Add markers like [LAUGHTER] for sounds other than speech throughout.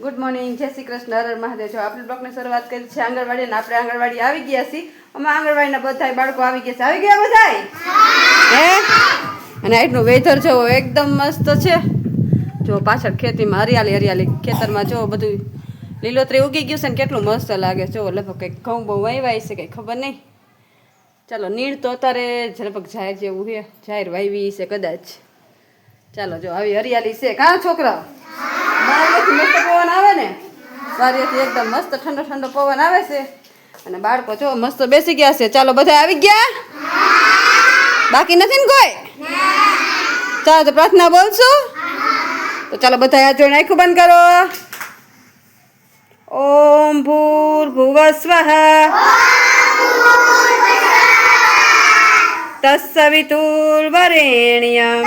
Good morning જય શ્રી કૃષ્ણ, હર મહાદેવ. જો આપણે બ્લોકની શરૂઆત કરી છે આંગણવાડી અને આપણે આંગણવાડી આવી ગયા છીએ. અમે આંગણવાડીના બધા બાળકો આવી ગયા છે. આવી ગયા બધા હે? અને આટલું વેધર જો એકદમ મસ્ત છે. જો પાછળ ખેતીમાં હરિયાળી હરિયાળી ખેતરમાં જો બધું લીલોતરી ઉગી ગયું છે ને કેટલું મસ્ત લાગે. જો લગભગ કંઈક ઘઉં બહુ વાઈવાય છે કંઈ ખબર નહીં. ચાલો, નીણ તો અત્યારે લગભગ જાહેર જેવું છે. જાહેર વાવી છે કદાચ. ચાલો, જો આવી હરિયાળી છે. કાં છોકરા બારીએથી મસ્ત પવન આવે ને? બારીએથી એકદમ મસ્ત ઠંડો ઠંડો પવન આવે છે. અને બાળકો જો મસ્ત બેસી ગયા છે. ચાલો બધા આવી ગયા? બાકી નથી ને કોઈ? ચાલો તો પ્રાર્થના બોલશું. તો ચાલો બધા હાથ જોઈને આખું બંધ કરો. ઓમ ભૂર ભુવ સ્વઃ તત્સવિતુર્વરેણ્યમ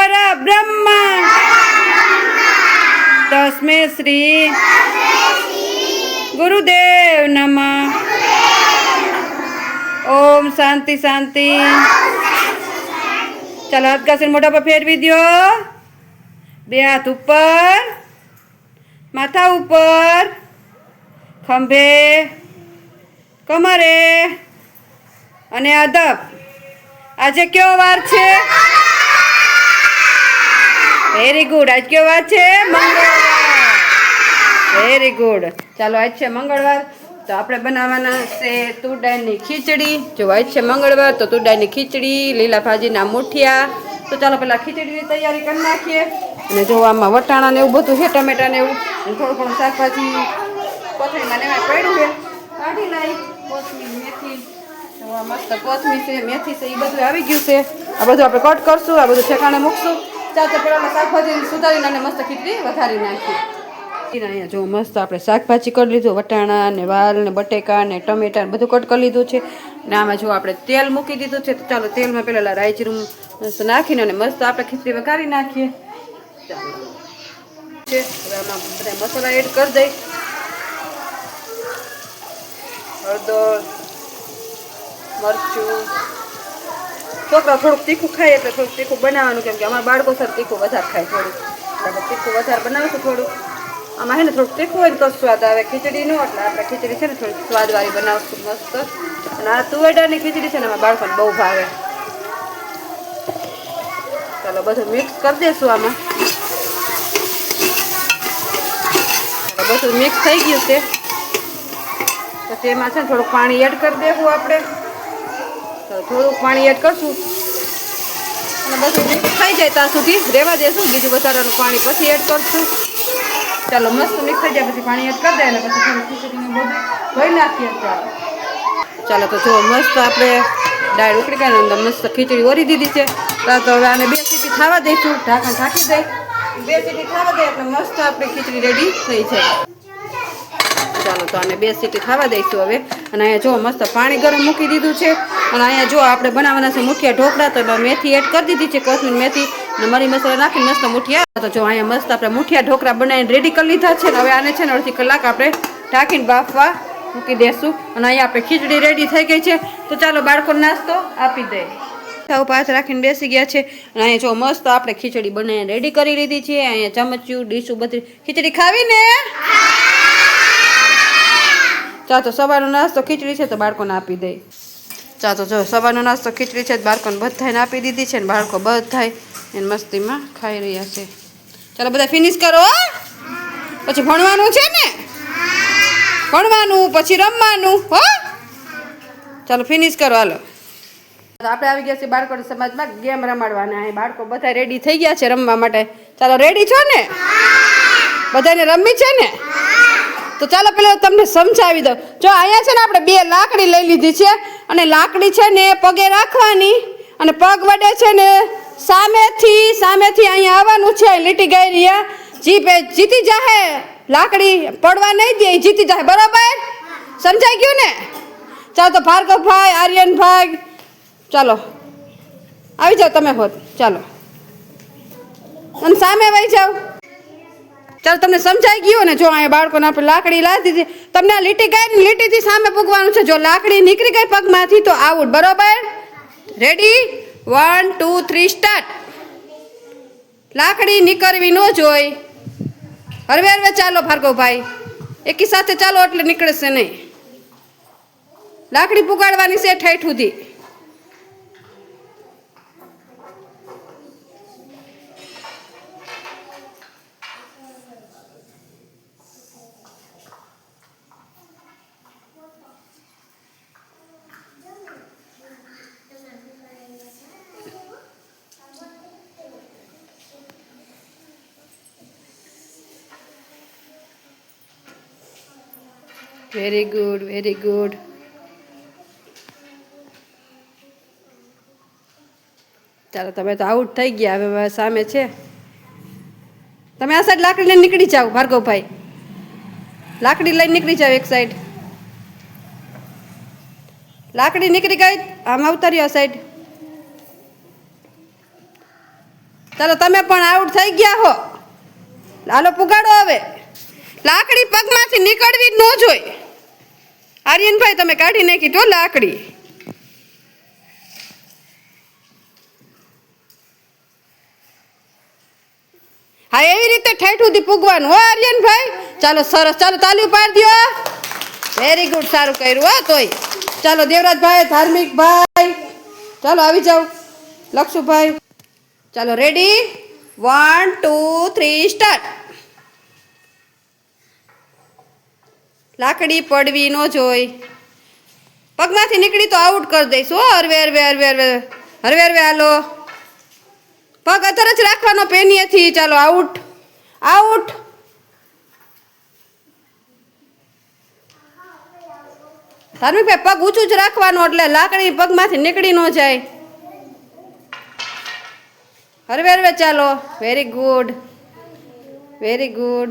પરબ્રહ્મ. તસ્મે શ્રી ગુરુદેવ નમ. ઓમ શાંતિ શાંતિ. ચાલો હાથ ઘસીને મોઢા પર ફેરવી દો બે હાથ ઉપર, માથા ઉપર, ખંભે, કમરે અને અદબ આજે કયો વાર છે? વેરી ગુડ આજ કયો વાર છે? મંગળવાર. વેરી ગુડ ચાલો, આજ છે મંગળવાર. તો આપણે બનાવવાના છે દાળની ખીચડી. જો આજ છે મંગળવાર, તો દાળની ખીચડી, લીલા ભાજીના મૂઠિયા. તો ચાલો, પહેલાં ખીચડીની તૈયારી કરી નાખીએ. અને જો આમાં વટાણા ને એવું બધું છે ટમેટા ને એવું. અને થોડું ઘણું શાકભાજી કોથળીમાં લેવા પડ્યું છે. કાઢી લાવી કોથમીર, મેથી. મસ્ત કોથમીર છે, મેથી છે, એ બધું આવી ગયું છે. આ બધું આપણે કટ કરશું, આ બધું ઠેકાણે મૂકશું. તો પેલા શાકભાજી સુધારીને મસ્ત ખીચડી વધારી નાખી. અહીંયા જો મસ્ત આપણે શાકભાજી કરી લીધું, વટાણા ને વાલ ને બટેકા ને ટમેટા ને બધું કટ કરી લીધું છે. ને આમાં જો આપણે તેલ મૂકી દીધું છે, તો ચાલો તેલમાં પેલા રાઈ જીરું નાખીને અને મસ્ત આપણે ખીચડી વઘારી નાખીએ. છે મસાલા એડ કરી દઈ. હળદર, મરચું છોકરા થોડુંક તીખું ખાય એટલે થોડુંક તીખું બનાવવાનું, કેમ કે અમારા બાળકો સર તીખું વધારે ખાય થોડું એટલે તીખું વધારે બનાવશું થોડું આમાં છે ને થોડુંક તીખું હોય ને તો સ્વાદ આવે. ખીચડી નો, એટલે આપણે ખીચડી છે ને થોડીક સ્વાદવાળી બનાવશું મસ્ત. અને આ તુવેડાની ખીચડી છે ને અમારા બાળકોને બહુ ભાવે. ચાલો બધું મિક્સ કરી દઈશું આમાં. બધું મિક્સ થઈ ગયું છે. પછી એમાં છે ને થોડુંક પાણી એડ કરી દેવું આપણે. તો થોડુંક પાણી એડ કરશું. અને બધું મિક્સ થઈ જાય ત્યાં સુધી. રહેવા દેશું. બીજું વધારાનું પાણી પછી એડ કરશું. ચાલો, મસ્ત મિક્સ થઈ જાય પછી પાણી એડ કરી દે અને પછી થોડું ખીચડીને બધું ધોઈ નાખીએ ચાલો, તો જો મસ્ત આપણે દાળ ઉકળી ગઈ અંદર મસ્ત ખીચડી ઓરી દીધી છે. તો તો હવે આને બે સીટી ખાવા દઈશું. ઢાંકણ ઢાંકી દઈ બે સીટી ખાવા દઈએ એટલે મસ્ત આપણી ખીચડી રેડી થઈ જાય. ચાલો તો આને બે સીટી ખાવા દઈશું હવે. અને અહીંયા જો મસ્ત પાણી ગરમ મૂકી દીધું છે. અને અહીંયા જો આપણે બનાવવાના છે મુઠિયા ઢોકળા, તો મેથી એડ કરી દીધી છે, કોથમીર મેથી. અને મરી મસાલા નાખીને મસ્ત મુઠિયા તો જો અહીંયા મસ્ત આપણે મુઠિયા ઢોકળા બનાવીને રેડી કરી લીધા છે. હવે આને છે ને અડધી કલાક આપણે ઢાંકીને બાફવા મૂકી દેશું. અને અહીંયા આપણે ખીચડી રેડી થઈ ગઈ છે. તો ચાલો બાળકો નાસ્તો આપી દે. તાવ પાસ રાખીને બેસી ગયા છે. અને અહીંયા જો મસ્ત આપણે ખીચડી બનાવીને રેડી કરી લીધી છે. અહીંયા ચમચ્યું ડીશું બધી ખીચડી ખાવી ને ચા તો સવારનો નાસ્તો ખીચડી છે તો બાળકોને આપી દઈ ચા તો જો સવારનો નાસ્તો ખીચડી છે બાળકોને બધાને આપી દીધી છે ને બાળકો બધાય એને મસ્તીમાં ખાઈ રહ્યા છે. ચાલો બધા ફિનિશ કરો. પછી ભણવાનું છે ને? ભણવાનું, પછી રમવાનું, હો? ચાલો ફિનિશ કરો, હાલો. આપણે આવી ગયા છીએ બાળકોને સમાજમાં ગેમ રમાડવાના. અહીં બાળકો બધા રેડી થઈ ગયા છે રમવા માટે. ચાલો રેડી છો ને? બધાને રમવી છે ને? તો ચાલો પેલા તમને સમજાવી દઉં. જો અહીંયા છે ને આપણે બે લાકડી લઈ લીધી છે અને લાકડી છે ને પગે રાખવાની અને પગ વડે છે ને સામેથી સામેથી અહીંયા આવવાનું છે, લીટી ગઈ રહ્યા એ જીતી જાહે. લાકડી પડવા નહીં દે જીતી જાહે. બરાબર? સમજાઈ ગયું ને? ચાલો તો ભાર્ગવભાઈ, આર્યનભાઈ, ચાલો. આવી જાઓ તમે હોત. ચાલો. અને સામે વહી જાઓ. ચાલો તમને સમજાઈ ગયું ને જો અહીંયા બાળકોને આપણે લાકડી લાવી દીધી તમને આ લીટી ગઈ લીટીથી સામે પૂગવાનું છે. જો લાકડી નીકળી ગઈ પગમાંથી, તો આઉટ. બરોબર? Ready one two three start લાકડી નીકળવી ન જોઈ. હરવે હરવે, ચાલો ભાર્ગવભાઈ. એકી સાથે ચાલો એટલે નીકળશે નહીં. લાકડી પુગાડવાની છે ઠેઠ સુધી. વેરી ગુડ વેરી ગુડ ચાલો, તમે તો આઉટ થઈ ગયા. હવે સામે છે. તમે આ સાઈડ લાકડી લઈને નીકળી જાઓ, ભાર્ગવભાઈ. લાકડી લઈને નીકળી જાઓ એક સાઈડ લાકડી નીકળી ગઈ, આમ અવતર્યો સાઈડ ચાલો, તમે પણ આઉટ થઈ ગયા હો. લાલો પુગાડો હવે. લાકડી પગમાંથી નીકળવી ન જોઈ. આર્યનભાઈ, તમે કાઢી નાખી તો લાકડી. હા, એવી રીતે ઠેઠ સુધી પૂગવાનું. હો, આર્યનભાઈ, ચાલો સરસ, ચાલો તાલી પાડી દો વેરી ગુડ સારું કર્યું, હો, તોય. ચાલો, દેવરાજભાઈ ધાર્મિક ભાઈ ચાલો, આવી જાઓ. લક્ષુભાઈ, ચાલો ready one two three start લાકડી પડવી ન જોઈ. પગમાંથી નીકળી તો આઉટ કરી દઈશ હો, હરવે હરવે હરવે હરવે. હરવે હરવે, હાલો. પગ અધર જ રાખવાનો પેનીએથી ચાલો આઉટ આઉટ ધાર્મિકભાઈ પગ ઊંચું જ રાખવાનું એટલે લાકડી પગમાંથી નીકળી ન જાય. હરવે હરવે, ચાલો. વેરી ગુડ વેરી ગુડ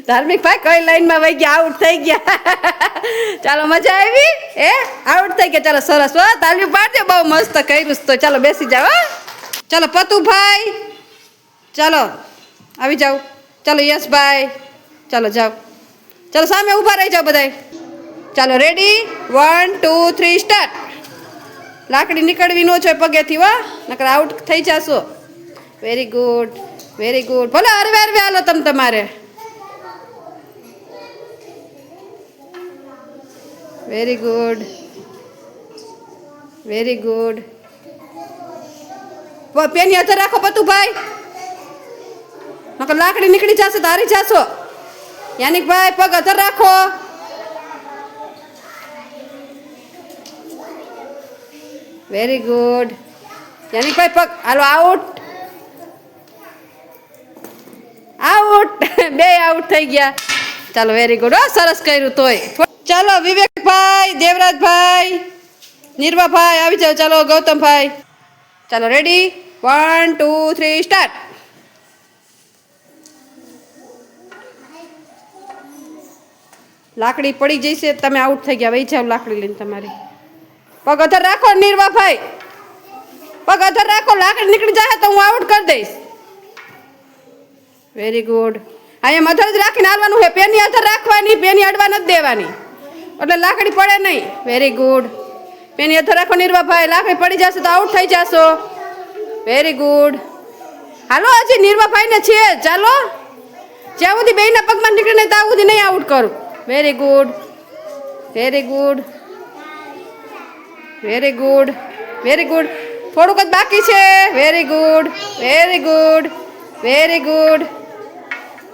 ધાર્મિક ભાઈ, કઈ લાઈનમાં વહી ગયા આઉટ થઈ ગયા. ચાલો, મજા આવી? એ આઉટ થઈ ગયા. ચાલો, સરસ, હો. ધાર્મિક પાડજો બહુ મસ્ત કર્યું તો ચાલો, બેસી જાઓ ચાલો, પતુભાઈ. ચાલો, આવી જાઓ. ચાલો, યશભાઈ. ચાલો, જાઓ. ચાલો, સામે ઊભા રહી જાઓ બધાય. ચાલો ready one two three start લાકડી નીકળવી ન જોઈએ પગેથી, હો. નકર આઉટ થઈ જશો. વેરી ગુડ વેરી ગુડ ભલે અરવે અરવે હાલો તમે તમારે. વેરી ગુડ વેરી ગુડ પેની હાથે રાખો પતુભાઈ. નકર લાકડી નીકળી જશે તારી જશો. યાનિકભાઈ, પગ અધર રાખો. વેરી ગુડ યાનિકભાઈ, પગ, હાલો આઉટ આઉટ [LAUGHS] બે આઉટ થઈ ગયા. ચાલો વેરી ગુડ હો, સરસ કર્યું તોય. ચાલો વિવેકભાઈ દેવરાજભાઈ. નિર્વાભાઈ, આવી જાઓ. ચાલો, ગૌતમભાઈ. ચાલો ready one two three start લાકડી પડી જશે તમે આઉટ થઈ ગયા. વહી જાઓ લાકડી લઈને તમારી. પગ અધર રાખો નિર્વાભાઈ. પગ અધર રાખો, લાકડી નીકળી જાય તો હું આઉટ કરી દઈશ. વેરી ગુડ અહીંયા મધર જ રાખીને આવવાનું છે. પેની અધર રાખવાની પેની અડવા નથી દેવાની. એટલે લાકડી પડે નહીં વેરી ગુડ પેની અધર રાખો નિર્વાભાઈ લાકડી પડી જશે તો આઉટ થઈ જશો વેરી ગુડ હાલો હજી નિર્વાભાઈને છે ચાલો જ્યાં સુધી બેના પગમાં નીકળે નહીં ત્યાં સુધી નહીં આઉટ કરું very good very good very good very good થોડુંક જ બાકી છે very good very good very good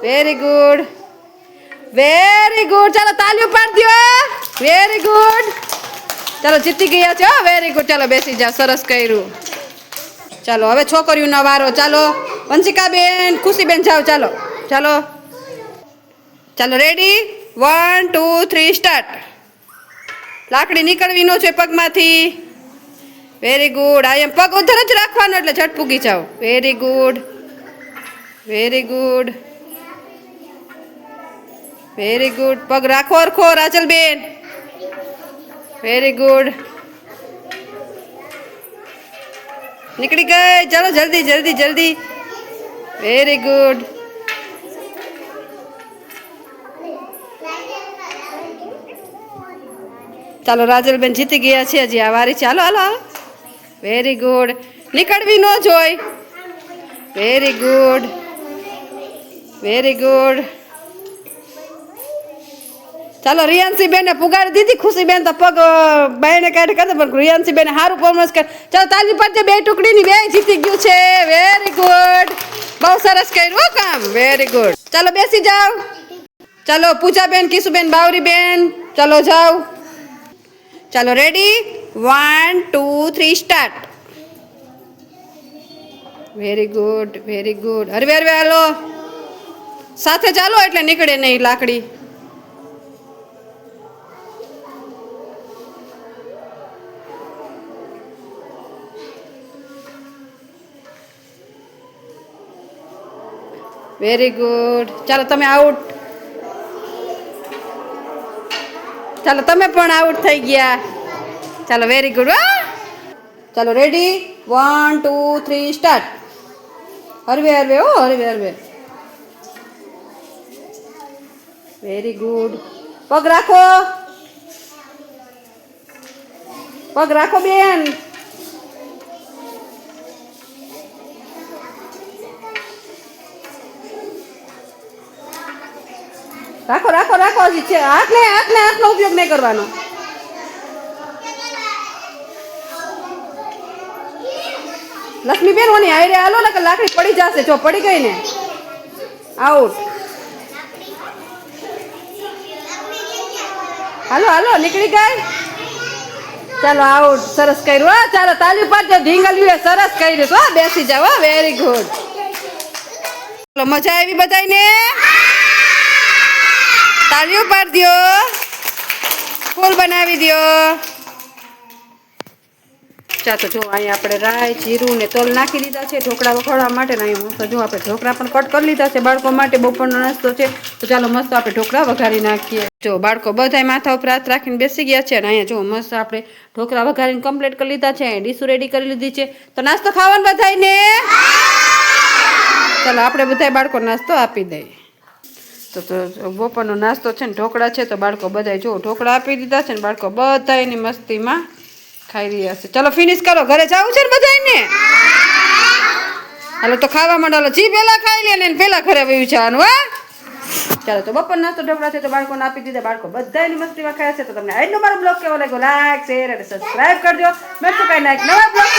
very good very good ચાલો તાલીઓ પાડી દો વેરી ગુડ ચાલો જીતી ગયા છો વેરી ગુડ ચાલો બેસી જાઓ. સરસ કર્યું. ચાલો, હવે છોકરીઓનો વારો. ચાલો, વંશિકાબેન, ખુશીબેન, જાઓ. ચાલો ચાલો. ચાલો ready one two three start લાકડી નીકળવી નો છે પગમાંથી. વેરી ગુડ આ એમ પગ ઉધર જ રાખવાનો, એટલે ઝટ પૂગી જાઓ. Very good very good very good પગ રાખો અરખો રાચલબેન વેરી ગુડ નીકળી ગઈ. ચાલો જલ્દી જલ્દી જલ્દી. વેરી ગુડ ચાલો રાજલબેન જીતી ગયા છે હજી આ વારી. ચાલો, હાલો વેરી ગુડ નીકળવી ન જોઈ. વેરી ગુડ વેરી ગુડ ચાલો રિયાન્સી બેન પુગાડી દીધી. ખુશી બેન તો પગ બેને કાઢે કરે પણ રિયાન્સી બેન સારું પરફોર્મન્સ કરે ચાલો તાલી પાડજે, બે ટુકડીની બે જીતી ગયું છે. વેરી ગુડ બહુ સરસ કર્યું કામ. વેરી ગુડ ચાલો બેસી જાઓ. ચાલો પૂજાબેન, કિશુબેન, બાવરીબેન, ચાલો જાઓ. ચાલો ready one two three start very good very good હરવે હરવે હાલો. સાથે ચાલો એટલે નીકળે નહીં લાકડી. વેરી ગુડ ચાલો તમે આઉટ ચાલો તમે પણ આઉટ થઈ ગયા. ચાલો વેરી ગુડ ચાલો ready one two three start હરવે હરવે ઓ હરવે હરવે. વેરી ગુડ પગ રાખો. પગ રાખો બેન. રાખો રાખો રાખો હજી છે. હાથ ને હાથ ને હાથનો ઉપયોગ નહીં કરવાનો. લક્ષ્મીબેન ઓની હારે હાલો ને લાકડી પડી જશે. જો, પડી ગઈ ને. આઉટ. હાલો હાલો, નીકળી ગઈ. ચાલો, આઉટ. સરસ કર્યું, હો. ચાલો, તાલી પાડજો ઢીંગલીએ સરસ કર્યું. હા, બેસી જાવ વેરી ગુડ ચાલો, મજા આવી બધાને તાલીઓ પાડી દો ફૂલ બનાવી દો તો જો અહીંયા આપણે રાઈ જીરું ને તલ નાખી દીધા છે. ઢોકળા વખોડવા માટે ને અહીંયા મસ્ત જો આપણે ઢોકળા પણ કટ કરી લીધા છે. બાળકો માટે બપોરનો નાસ્તો છે. તો ચાલો મસ્ત આપણે ઢોકળા વઘારી નાખીએ. જો બાળકો બધાય માથા ઉપર હાથ રાખીને બેસી ગયા છે અને અહીંયા જો મસ્ત આપણે ઢોકળા વઘારીને કમ્પ્લીટ કરી લીધા છે. ડીશું રેડી કરી લીધી છે. તો નાસ્તો ખાવાનું બધાયને? ચાલો આપણે બધાય બાળકો નાસ્તો આપી દઈએ. તો બપોરનો નાસ્તો છે ને ઢોકળા છે તો બાળકો બધાય જો ઢોકળા આપી દીધા છે ને બાળકો બધા એની મસ્તીમાં ખાઈ રહ્યા છે. ચલો ફિનિશ કરો, ઘરે જવું છે ને બધાને હાલો તો ખાવા માંડો જી પેલા ખાઈ લે ને પેલા ઘરે વયું જવાનું, હા. ચાલો તો બપોર નાસ્તો, ઢોકળા છે તો બાળકોને આપી દીધા. બાળકો બધા એની મસ્તીમાં ખાયા છે તો તમને આજનો મારો બ્લોગ કેવો લાગ્યો? લાઈક શેર અને સબસ્ક્રાઈબ કરજો. મેં તો કાંઈ નાખ નવા બ્લોગ